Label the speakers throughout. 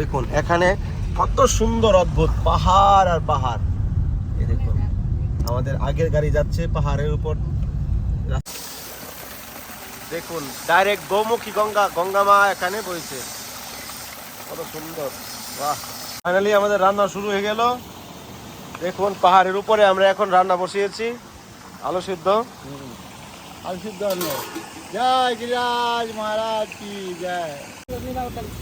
Speaker 1: দেখুন, এখানে কত সুন্দর অদ্ভুত পাহাড় আর পাহাড়। এই দেখুন, আমাদের আগের গাড়ি যাচ্ছে পাহাড়ের উপর। দেখুন ডাইরেক্ট গৌমুখী গঙ্গা গঙ্গা মা এখানে বইছে। কত সুন্দর, বাহ। ফাইনালি আমাদের রান্না শুরু হয়ে গেল। দেখুন, পাহাড়ের উপরে আমরা এখন রান্না বসিয়েছি, আলু সিদ্ধ।
Speaker 2: আল জয় গিরিরাজ মহারাজ কি জয়।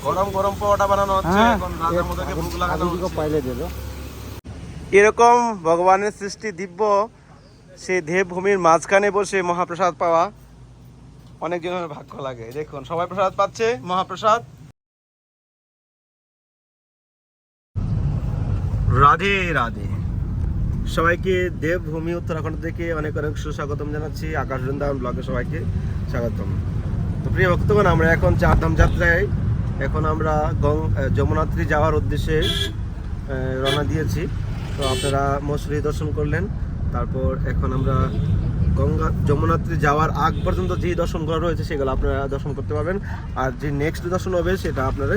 Speaker 1: গরম গরম পরোটা বানানো হচ্ছে এখন রাজার মধ্যে ভোগ লাগানো হচ্ছে।
Speaker 2: পাইলে দিল
Speaker 1: এরকম ভগবানের সৃষ্টি দিব্য সেই দেবভূমির মাঝখানে বসে মহাপ্রসাদ পাওয়া অনেক জনের ভাগ্য লাগে। দেখুন সবাই প্রসাদ পাচ্ছে মহাপ্রসাদ। রাধে রাধে। সবাইকে দেবভূমি উত্তরাখণ্ড থেকে অনেক অনেক সুস্বাগতম জানাচ্ছি। আকাশ বৃন্দাবন ব্লগে সবাইকে স্বাগতম। তো প্রিয় ভক্তগণ, আমরা এখন চারধাম যাত্রায়। এখন আমরা গং যমুনাত্রী যাওয়ার উদ্দেশ্যে রওনা দিয়েছি। তো আপনারা মসুরি দর্শন করলেন। তারপর এখন আমরা গঙ্গা, যমুনাত্রী যাওয়ার আগ পর্যন্ত যে দর্শন করা রয়েছে, সেগুলো আপনারা দর্শন করতে পারবেন। আর যে নেক্সট দর্শন হবে, সেটা আপনারা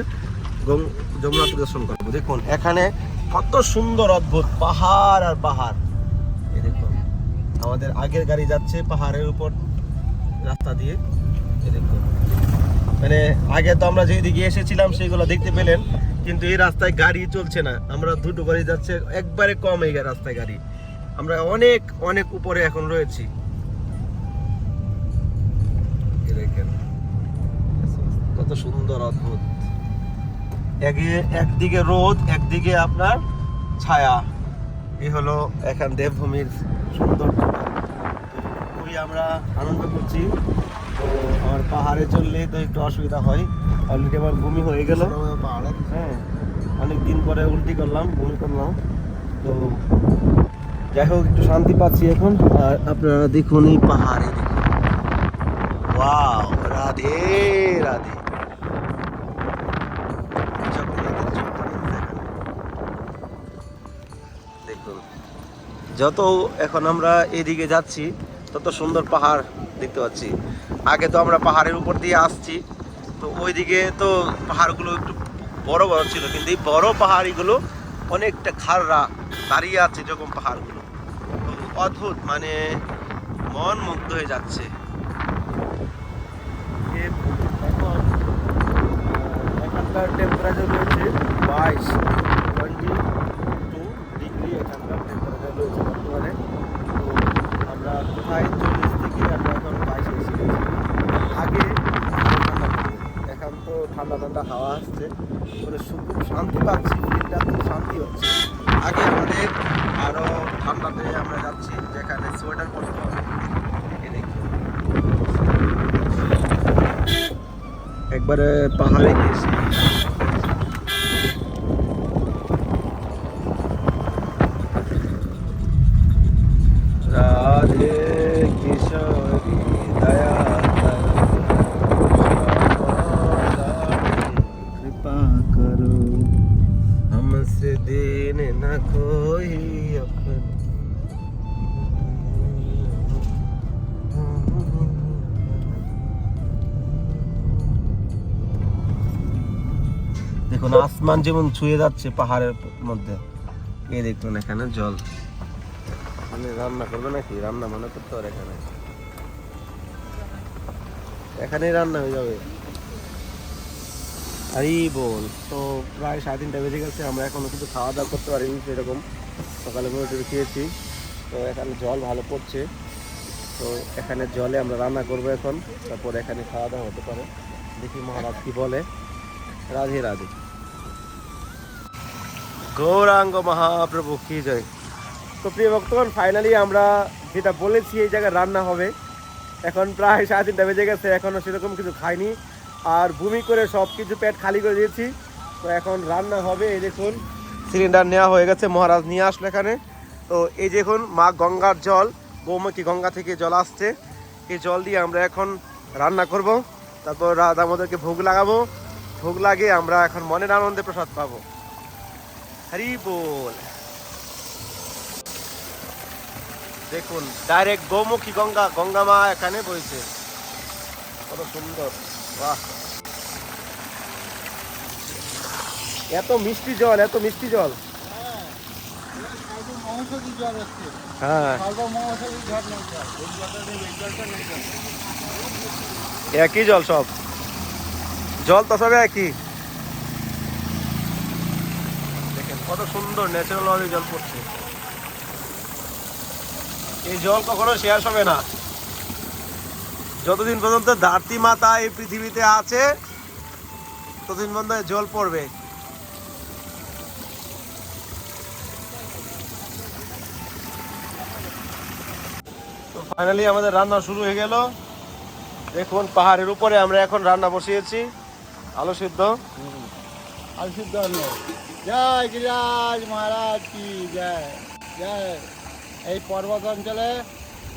Speaker 1: গং- যমুনাত্রী দর্শন করব। দেখুন, এখানে কত সুন্দর অদ্ভুত, পাহাড় আর পাহাড়। এই দেখুন, আমাদের আগের গাড়ি যাচ্ছে পাহাড়ের উপর, রাস্তা দিয়ে। এই দেখুন মানে আগে তো আমরা যেদিকে এসেছিলাম সেগুলো দেখতে পেলেন, কিন্তু এই রাস্তায় গাড়ি চলছে না। আমরা দুটো গাড়ি যাচ্ছে, একবারে কম এই রাস্তায় গাড়ি। আমরা অনেক অনেক উপরে এখন রয়েছি। কত সুন্দর অদ্ভুত। এগিয়ে একদিকে রোদ, একদিকে আপনার ছায়া। এই হলো এখান দেবভূমির সুন্দর খুবই আমরা আনন্দ করছি। তো আমার পাহাড়ে চললে তো একটু অসুবিধা হয়। অলরেডি আমার বমি হয়ে গেল। পাহাড়ে হ্যাঁ অনেক দিন পরে উল্টি করলাম বমি করলাম। তো যাই হোক, একটু শান্তি পাচ্ছি এখন। আর আপনারা দেখুন এই পাহাড়ে। দেখুন রাধে রাধে। যত এখন আমরা এদিকে যাচ্ছি, তত সুন্দর পাহাড় দেখতে পাচ্ছি। আগে তো আমরা পাহাড়ের উপর দিয়ে আসছি, তো ওইদিকে তো পাহাড়গুলো একটু বড় বড় ছিল, কিন্তু এই বড় পাহাড়িগুলো অনেকটা খাড়রা দাঁড়িয়ে আছে যেরকম পাহাড়গুলো। অদ্ভুত মানে মন মুগ্ধ হয়ে যাচ্ছে। এখন, এখানকার টেম্পারেচার রয়েছে বাইশ টোয়েন্টি টু ডিগ্রি এখানকার। রয়েছে বর্তমানে। তো আমরা কোথায় চল্লিশ থেকে আমরা এখন বাইশে এসে গেছি আগে এখন তো ঠান্ডা ঠান্ডা হাওয়া আসছে। মানে খুব শান্তি পাচ্ছি ফিলটা খুব শান্তি হচ্ছে। আগে আমাদের আরও ঠান্ডাতে আমরা যাচ্ছি, যেখানে সোয়েটার পরতে হবে। একবারে পাহাড়ে গিয়েছি। দেখুন, আসমান যেমন ছুঁয়ে যাচ্ছে পাহাড়ের মধ্যে। এই দেখুন এখানে জল। মানে রান্না করবে নাকি? রান্না মনে করতে পারে এখানে। এখানেই রান্না হয়ে যাবে। আরে বল, তো প্রায় সাড়ে তিনটা বেজে গেছে, আমরা এখনও কিন্তু খাওয়া দাওয়া করতে পারিনি সেরকম। সকালে মুড়ি খেয়েছি। তো এখানে জল ভালো পড়ছে। তো এখানে জলে আমরা রান্না করব এখন। তারপর এখানে খাওয়া দাওয়া হতে পারে। দেখি মহারাজ কি বলে। রাধে রাধে। গৌরাঙ্গ মহাপ্রভু, কি জয়। তো প্রিয় ভক্তগণ ফাইনালি আমরা যেটা বলেছি, এই জায়গায় রান্না হবে। এখন প্রায় সাড়ে তিনটা বেজে গেছে এখনও সেরকম কিছু খাইনি। আর ভূমি করে সব কিছু পেট খালি করে দিয়েছি। তো এখন রান্না হবে, এই দেখুন, সিলিন্ডার নেওয়া হয়ে গেছে, মহারাজ নিয়ে আসলো এখানে। তো এই দেখুন মা গঙ্গার জল গৌমুখী গঙ্গা থেকে জল আসছে। এই জল দিয়ে আমরা এখন রান্না করব। তারপর রাত আমাদেরকে ভোগ লাগাবো। ভোগ লাগিয়ে আমরা এখন মনের আনন্দে প্রসাদ পাবো। হরি বল দেখুন ডাইরেক্ট গৌমুখী গঙ্গা গঙ্গা মা এখানে বইছে। কত সুন্দর, বাহ। এত মিষ্টি জল, এত মিষ্টি জল।
Speaker 2: হ্যাঁ।
Speaker 1: একই জল সব। জল তো সব একই দেখেন কত সুন্দর ন্যাচারাল ভাবে জল পড়ছে। এই জল কখনো শেষ হবে না। যতদিন পর্যন্ত ধরতি মাতা এই পৃথিবীতে আছে, ততদিন পর্যন্ত জল পড়বে। তো ফাইনালি আমাদের রান্না শুরু হয়ে গেল। দেখুন, পাহাড়ের উপরে আমরা এখন রান্না বসিয়েছি। আলু সিদ্ধ।
Speaker 2: আর সিদ্ধ জয় গিরিরাজ মহারাজ কি জয় জয়। এই পর্বত অঞ্চলে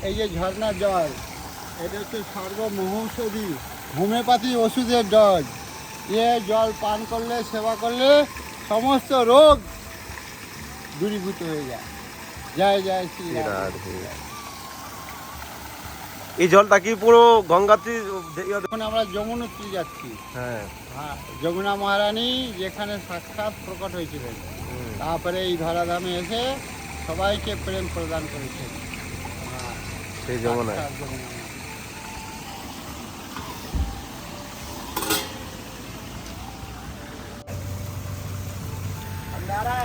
Speaker 2: এই যে ঝর্ণার জল, এটা হচ্ছে সর্বমহৌষধি, হোমিওপ্যাথি ওষুধের ডজ এ জল পান করলে, সেবা করলে সমস্ত রোগ দূরীভূত হয়ে যায়। জয় জয় শ্রী।
Speaker 1: এই জলটা কি পুরো গঙ্গাতে
Speaker 2: এখন আমরা যমুনত্রী যাচ্ছি
Speaker 1: হ্যাঁ।
Speaker 2: হ্যাঁ যমুনা মহারানী যেখানে সাক্ষাৎ প্রকট হয়েছিলেন তারপরে এই ধরাধামে এসে সবাইকে প্রেম প্রদান করেছেন। হ্যাঁ,
Speaker 1: সেই যমুনায়
Speaker 2: সাক্ষাৎ যমুনা মাতা।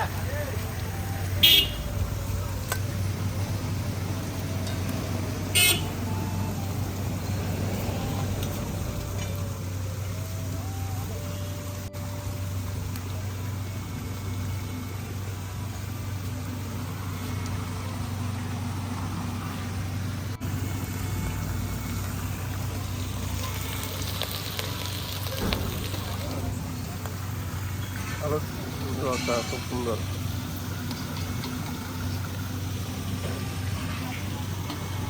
Speaker 1: আলু জলটা খুব সুন্দর।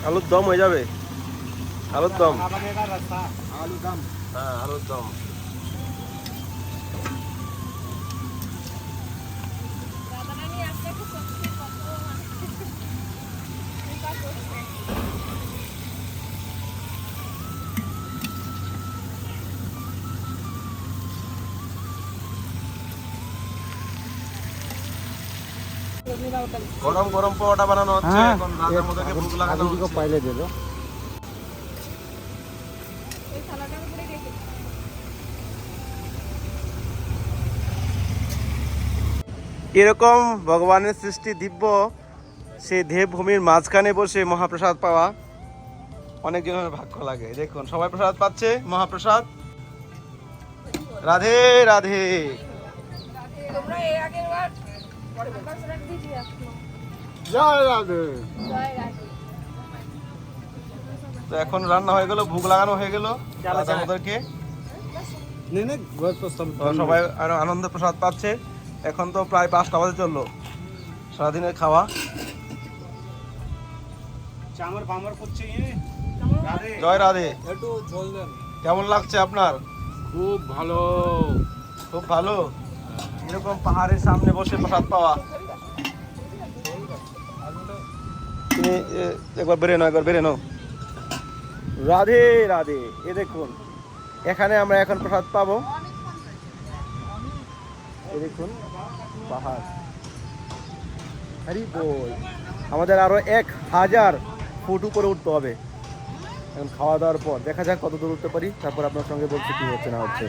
Speaker 1: আলুর দম হয়ে যাবে? আলুর দম?
Speaker 2: আলু দাম।
Speaker 1: হ্যাঁ আলুর দম
Speaker 3: রাধারানী আপনাকে
Speaker 1: গরম গরম পরোটা বানানো হচ্ছে।
Speaker 2: হ্যাঁ,
Speaker 1: এখন রাজার মধ্যে ভুগ লাগানো হচ্ছে।
Speaker 2: পাইলে দিল
Speaker 3: এই থালাটার উপরে রেখে
Speaker 1: এরকম ভগবানের সৃষ্টি দিব্য সেই দেবভূমির মাঝখানে বসে মহাপ্রসাদ পাওয়া অনেক জনের ভাগ্য লাগে। দেখুন সবাই প্রসাদ পাচ্ছে মহাপ্রসাদ। রাধে রাধে।
Speaker 3: তোমরা এর আগের
Speaker 2: জয় রাধে।
Speaker 1: তো এখন রান্না হয়ে গেল ভোগ লাগানো হয়ে গেল। সবাই আরও আনন্দ প্রসাদ পাচ্ছে। এখন তো প্রায় পাঁচটা বাজে চলল সারাদিনের খাওয়া। জয় রাধে।
Speaker 2: একটু
Speaker 1: কেমন লাগছে আপনার?
Speaker 2: খুব ভালো।
Speaker 1: খুব ভালো? এরকম পাহাড়ের সামনে বসে প্রসাদ পাওয়া। তুমি একবার বেরে নাও, একবার বেরে নাও। রাধে রাধে, এ দেখুন, এখানে আমরা এখন প্রসাদ পাবো। এ দেখুন, পাহাড়। হরি বল, আমাদের আরও এক হাজার ফুট উপরে উঠতে হবে। এখন খাওয়া দাওয়ার পর দেখা যাক কত দূর উঠতে পারি। তারপর আপনার সঙ্গে বলছি কি হচ্ছে, না হচ্ছে।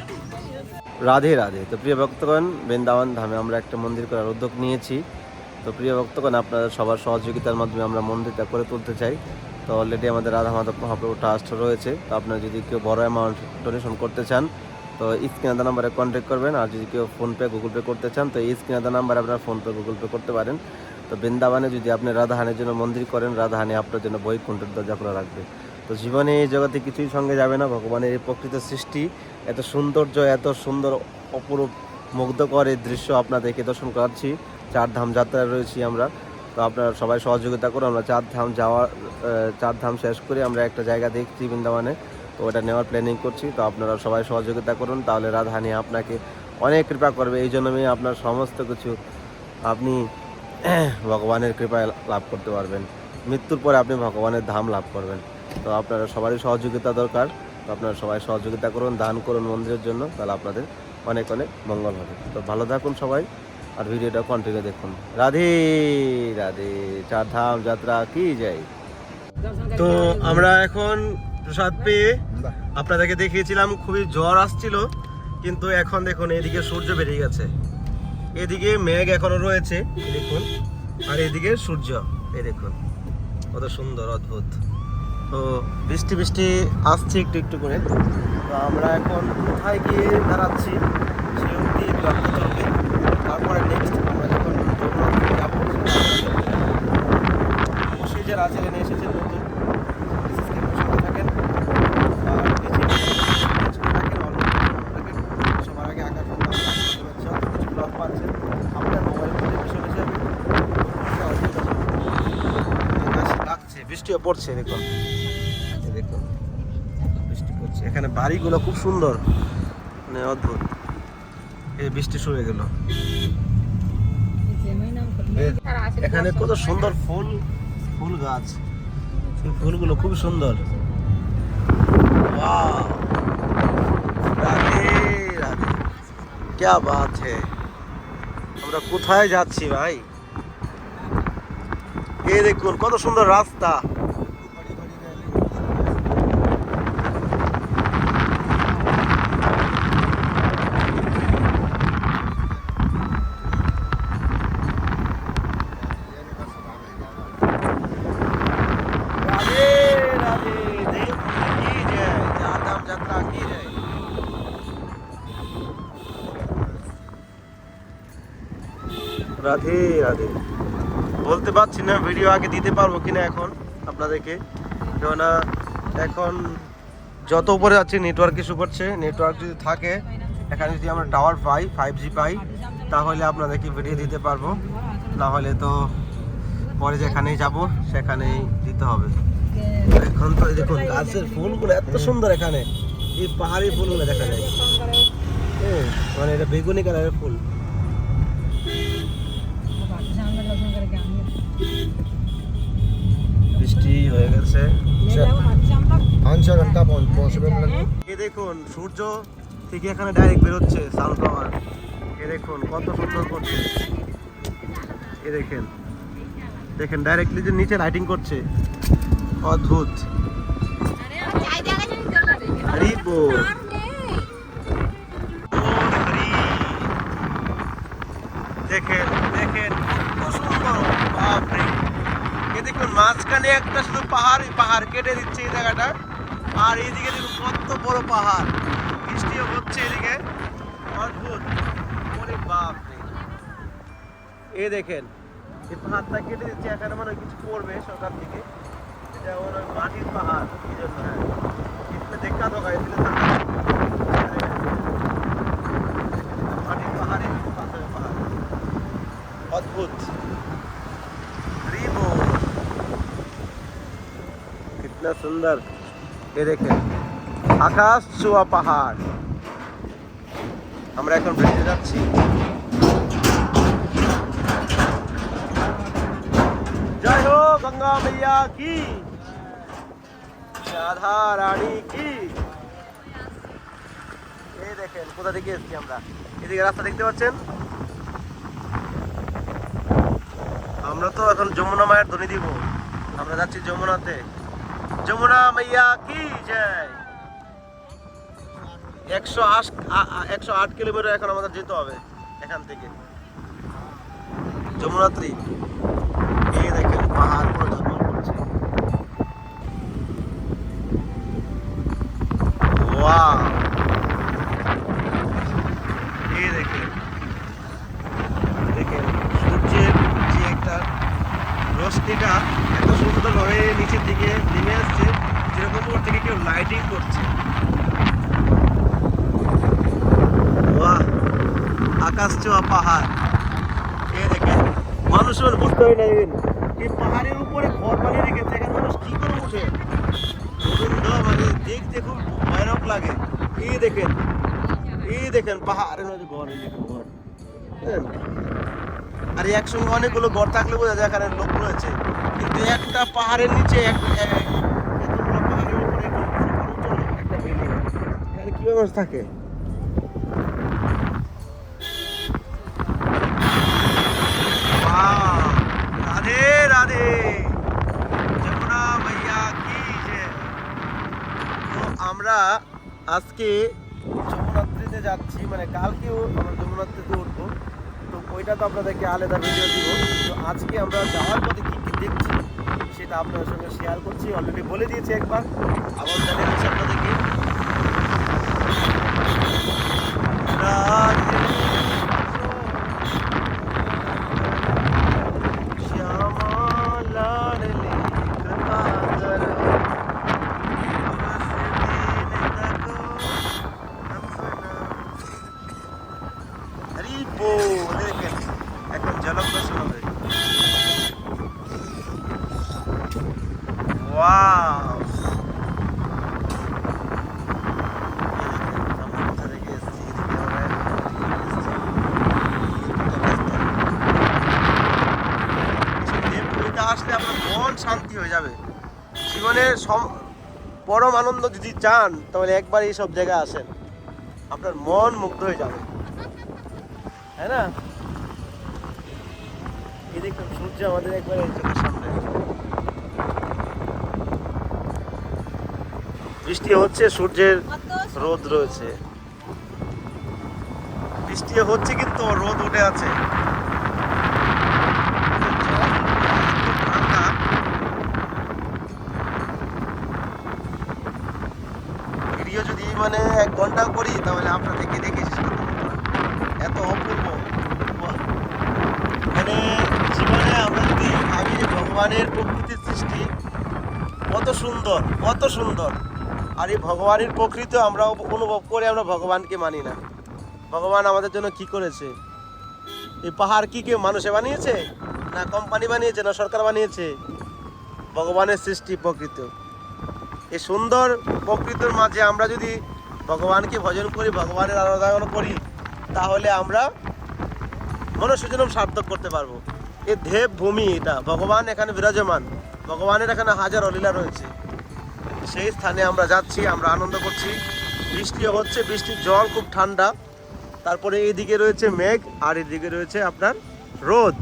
Speaker 1: রাধে রাধে। তো প্রিয় ভক্তগণ, বৃন্দাবন ধামে আমরা একটা মন্দির করার উদ্যোগ নিয়েছি। তো প্রিয় ভক্তগণ, আপনাদের সবার সহযোগিতার মাধ্যমে আমরা মন্দিরটা করে তুলতে চাই। তো অলরেডি আমাদের রাধা মাধব মহাপ্রভু ট্রাস্ট রয়েছে। তো আপনারা যদি কেউ বড় অ্যামাউন্ট ডোনেশন করতে চান, তো স্ক্রিনে নাম্বারে কন্ট্যাক্ট করবেন। আর যদি কেউ ফোনপে গুগল পে করতে চান, তো এই স্ক্রিনে নাম্বারে আপনারা ফোনপে গুগল পে করতে পারেন। তো বৃন্দাবনে যদি আপনি রাধাহানের জন্য মন্দির করেন, রাধাহানি আপনার জন্য বই দরজা খোলা রাখবে। তো জীবনে এই জগতে কিছুই সঙ্গে যাবে না। ভগবানের এই প্রকৃত সৃষ্টি এত সৌন্দর্য, এত সুন্দর, অপরূপ, মুগ্ধকর এই দৃশ্য আপনাদেরকে দর্শন করাচ্ছি। চার ধাম যাত্রায় রয়েছি আমরা। তো আপনারা সবাই সহযোগিতা করুন। আমরা চার ধাম যাওয়ার চার ধাম শেষ করে আমরা একটা জায়গা দেখছি বৃন্দাবনে। তো ওটা নেওয়ার প্ল্যানিং করছি। তো আপনারা সবাই সহযোগিতা করুন। তাহলে রাধাহানি আপনাকে অনেক কৃপা করবে। এই জন্য আমি আপনার সমস্ত কিছু আপনি ভগবানের কৃপায় লাভ করতে পারবেন। মৃত্যুর পরে আপনি ভগবানের ধাম লাভ করবেন। তো আপনারা সবারই সহযোগিতা দরকার। তো আপনারা সবাই সহযোগিতা করুন, দান করুন মন্দিরের জন্য, তাহলে আপনাদের অনেক অনেক মঙ্গল হবে। তো ভালো থাকুন সবাই, আর ভিডিওটা কন্টিনিউ দেখুন। রাধে রাধে, চারধাম যাত্রা, কি যাই তো আমরা এখন প্রসাদ পেয়ে আপনাদেরকে দেখিয়েছিলাম, খুবই জ্বর আসছিল, কিন্তু এখন দেখুন এদিকে সূর্য বেরিয়ে গেছে। এদিকে মেঘ এখনও রয়েছে, দেখুন। আর এদিকে সূর্য, এই দেখুন। কত সুন্দর, অদ্ভুত। তো বৃষ্টি বৃষ্টি আসছে একটু একটু করে। তো আমরা এখন কোথায় গিয়ে দাঁড়াচ্ছি সে চলবে। তারপরে নেক্সট আমরা যখন যাব অবশ্যই যারা চ্যানেলে এসেছে নতুন সাবস্ক্রাইব সঙ্গে থাকেন আর নিচে নিচে থাকেন অল থাকেন সবার আগে আকাশ শুভেচ্ছা কিছু ব্লগ পাচ্ছেন আপনার মোবাইল নোটিফিকেশন হিসাবে আকাশ ডাকছে বৃষ্টিও পড়ছে দেখো বৃষ্টি পড়ছে। এখানে বাড়িগুলো খুব সুন্দর। মানে অদ্ভুত। এই বৃষ্টি শুয়ে গেল। এখানে কত সুন্দর ফুল ফুল গাছ। সেই ফুলগুলো খুব সুন্দর। রাধে রাধে। ক্যা বাত আমরা কোথায় যাচ্ছি ভাই? এ দেখুন, কত সুন্দর রাস্তা। রাধে রাধে। বলতে পারছি না ভিডিও আগে দিতে পারব কিনা এখন আপনাদেরকে। কেননা এখন যত উপরে যাচ্ছি নেটওয়ার্ক ইস্যু করছে। নেটওয়ার্ক যদি থাকে, এখানে যদি আমরা টাওয়ার পাই ফাইভ জি পাই, তাহলে আপনাদেরকে ভিডিও দিতে পারব। না হলে তো পরে যেখানেই যাব, সেখানেই দিতে হবে। এখন তো দেখুন, গাছের ফুলগুলো এত সুন্দর এখানে। এই পাহাড়ি ফুলগুলো দেখা যায়। মানে এটা বেগুনি কালারের ফুল। হয়ে গেছে।
Speaker 2: আনসার পৌঁছবে
Speaker 1: এ দেখুন সূর্য থেকে এখানে ডাইরেক্ট বেরোচ্ছে সানফ্লাওয়ার এ দেখুন কত সুন্দর করছে। এ দেখেন। দেখেন ডাইরেক্টলি যে নিচে লাইটিং করছে। অদ্ভুত। রিপোর্ট দেখুন মাঝখানে একটা শুধু পাহাড় পাহাড় কেটে দিচ্ছে এই জায়গাটা। আর এইদিকে দেখুন কত বড় পাহাড়। বৃষ্টিও হচ্ছে এদিকে। অদ্ভুত। অনেক বাপ এ দেখেন, এই পাহাড়টা কেটে দিচ্ছে এখানে মানে কিছু পড়বে সরকার থেকে। এটা ওর মাটির পাহাড়, এই জন্য হ্যাঁ। দেখা তো গায়ে মাটির পাহাড়ে পাহাড়। অদ্ভুত। कितना सुंदर ये देखें আকাশ ছোঁয়া পাহাড় আমরা এখন ব্রিজে যাচ্ছি জয় হো গঙ্গা मैया की রাধা রানী কি এই দেখেন কোথা থেকে এসেছি আমরা এদিকে রাস্তা দেখতে পাচ্ছেন আমরা তো এখন যমুনা মায়ের ধ্বনি দিব আমরা যাচ্ছি যমুনাতে যমুনা মাইয়া, কি জয়? একশো আট একশো আট কিলোমিটার এখন আমাদের যেতে হবে এখান থেকে। যমুনাত্রী। লাগে। এই দেখেন এই দেখেন, পাহাড়ের মধ্যে ঘর আর একসঙ্গে অনেকগুলো ঘর থাকলে বোঝা যায় এখানে লোক রয়েছে। কিন্তু একটা পাহাড়ের নিচে কীভাবে মানুষ থাকে? আমরা আজকে যমুনাত্রীতে যাচ্ছি মানে কালকেও আমরা যমুনাত্রীতে উঠবো। তো ওইটা তো আপনাদেরকে আলাদা ভিডিও দিব। তো আজকে আমরা যাওয়ার পথে কী কী দেখছি, সেটা আপনাদের সঙ্গে শেয়ার করছি। অলরেডি বলে দিয়েছি একবার। আবার জানিয়ে দিচ্ছি আপনাদেরকে। পরম আনন্দ যদি চান, তাহলে একবার এই সব জায়গায় আসেন। আপনার মন মুগ্ধ হয়ে যাবে। হ্যাঁ না? এই দেখুন, সূর্য আমাদের একবার সামনে। বৃষ্টি হচ্ছে, সূর্যের রোদ রয়েছে। বৃষ্টি হচ্ছে, কিন্তু রোদ উঠে আছে ঠান্ডা ভিডিও যদি মানে এক ঘণ্টা করি, তাহলে আপনাদেরকে দেখে শেষ করতে। এত অপূর্ব। মানে জীবনে আমরা যদি যে ভগবানের প্রকৃতির সৃষ্টি, কত সুন্দর কত সুন্দর। আর এই ভগবানের প্রকৃতি আমরা অনুভব করে আমরা ভগবানকে মানি না। ভগবান আমাদের জন্য কি করেছে? এই পাহাড় কি কেউ মানুষে বানিয়েছে? না কোম্পানি বানিয়েছে, না সরকার বানিয়েছে? ভগবানের সৃষ্টি প্রকৃত। এই সুন্দর প্রকৃতির মাঝে আমরা যদি ভগবানকে ভজন করি, ভগবানের আরাধনা করি, তাহলে আমরা মনুষ্যজনম সার্থক করতে পারব। এ দেব ভূমি এটা। ভগবান এখানে বিরাজমান। ভগবানের এখানে হাজার অলীলা রয়েছে। সেই স্থানে আমরা যাচ্ছি, আমরা আনন্দ করছি। বৃষ্টি হচ্ছে, বৃষ্টির জল খুব ঠান্ডা। তারপরে এইদিকে রয়েছে মেঘ, আর এদিকে রয়েছে আপনার রোদ।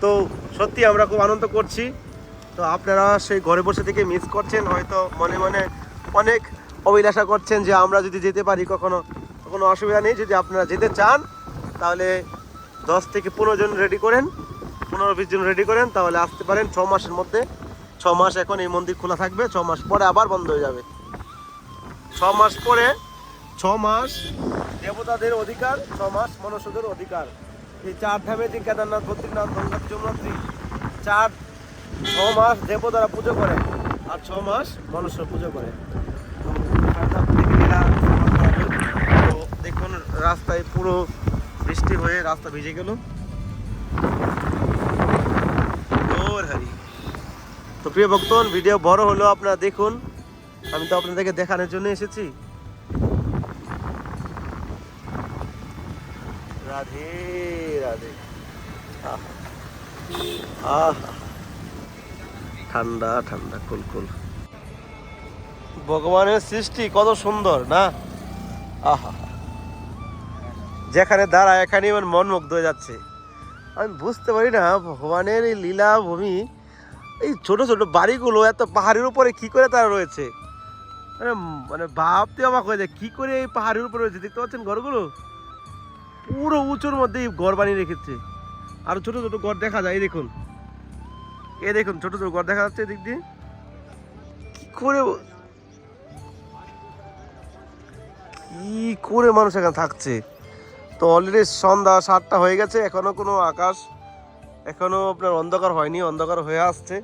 Speaker 1: তো সত্যি আমরা খুব আনন্দ করছি। তো আপনারা সেই ঘরে বসে থেকে মিস করছেন, হয়তো মনে মনে অনেক অভিলাষা করছেন যে আমরা যদি যেতে পারি কখনো, কোনো অসুবিধা নেই। যদি আপনারা যেতে চান, তাহলে দশ থেকে পনেরো জন রেডি করেন, পনেরো বিশ জন রেডি করেন, তাহলে আসতে পারেন ছ মাসের মধ্যে। ছ মাস এখন এই মন্দির খোলা থাকবে, ছ মাস পরে আবার বন্ধ হয়ে যাবে। ছ মাস পরে, ছ মাস দেবতাদের অধিকার, ছ মাস মনুষ্যদের অধিকার। এই চার ধামে যে কেদারনাথ, বদ্রীনাথ গঙ্গা যমুনাত্রী চার ছ মাস দেবতারা পুজো করে, আর ছ মাস মনুষ্য পুজো করে। দেখুন, রাস্তায় পুরো বৃষ্টি হয়ে রাস্তা ভিজে গেল। তো প্রিয় ভক্তগণ, ভিডিও বড় হলো, আপনারা দেখুন। আমি তো আপনাদেরকে দেখানোর জন্য এসেছি। রাধে রাধে। আহ। আহ। ঠান্ডা ঠান্ডা কুলকুল ভগবানের সৃষ্টি, কত সুন্দর, না? আহা। যেখানে দাঁড়ায়, এখানে আমার মন মুগ্ধ হয়ে যাচ্ছে। আমি বুঝতে পারি না, ভগবানের এই লীলা ভূমি এই ছোট ছোট বাড়িগুলো, এত পাহাড়ের উপরে কি করে তারা রয়েছে? মানে মানে ভাবতে অবাক হয়ে যায়, কি করে এই পাহাড়ের উপরে রয়েছে? দেখতে পাচ্ছেন ঘরগুলো? পুরো উঁচুর মধ্যে এই ঘর বানিয়ে রেখেছে। আর ছোট ছোট ঘর দেখা যায় দেখুন। এ দেখুন, ছোট ছোট ঘর দেখা যাচ্ছে এদিক দিয়ে। কি করে কি করে মানুষ এখানে থাকছে? তো অলরেডি সন্ধ্যা সাতটা হয়ে গেছে, এখনও কোনো আকাশ, এখনও আপনার অন্ধকার হয়নি, অন্ধকার হয়ে আসছে।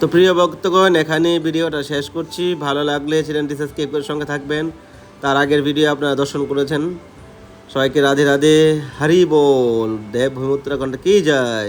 Speaker 1: তো প্রিয় ভক্তগণ, এখানে ভিডিওটা শেষ করছি। ভালো লাগলে চ্যানেলটি সাবস্ক্রাইব করে সঙ্গে থাকবেন। তার আগের ভিডিও আপনারা দর্শন করেছেন। সবাইকে রাধে রাধে, হরি বল। দেবভূমি উত্তরাখণ্ড কি যায়